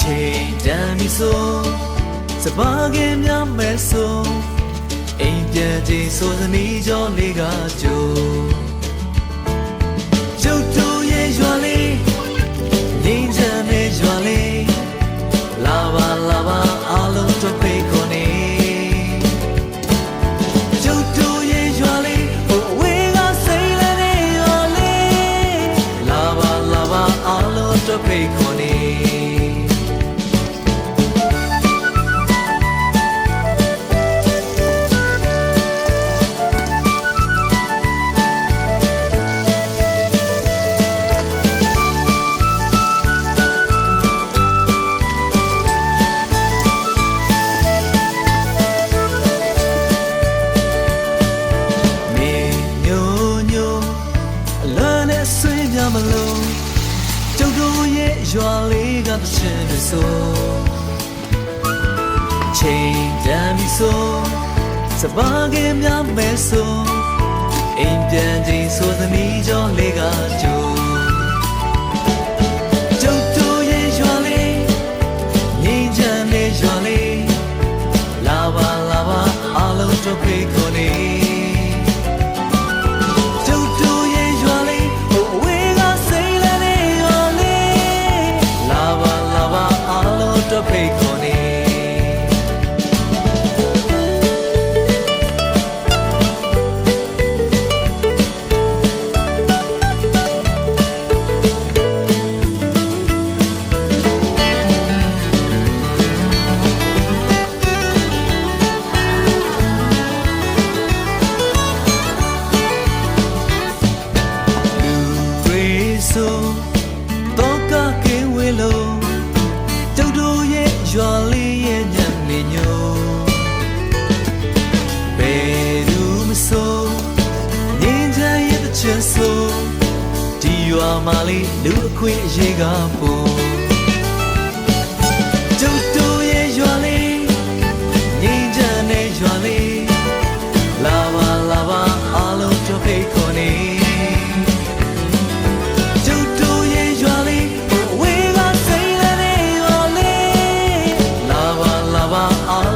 ချိန်တန်ပြီဆိုစပါးကင်များမဲဆိုအိမ်ပြန်ချိန်ဆိုစနီးကြောလေးကကြိုကျုပ်တို့ရဲ့ရွာလေးငိမ့်ချမ်းတဲ့ရွာလေးလာပါလာပါအားလုံးတို့ဖိတ်ခေါ်နေကျုပ်တို့ရဲ့ရွာလေးဟိုဝေးကစိတ်လည်းတဲ့ရွာလေးလာပါလာပါအားလုံးတို့ဖိတ်ခေါ်နေ ရဲ့ရွာလေးကတစ်ချက်လို့ဆိုချိန်တန်ပြီဆိုစပါးကင်များမဲဆိုအိမ်ပြန်ချိန်ဆိုသမီး ဆိုတော့ကကဲဝေလို့ကျုပ်တို့ရဲ့ရွာလေးရဲ့ညနေညိုဘယ်သူမဆိုငင်းချင်ရဲ့တစ်ချက်ဆိုဒီရွာမှာလေးလူအခွင့်အရေးကပို့ ဟိုဝေး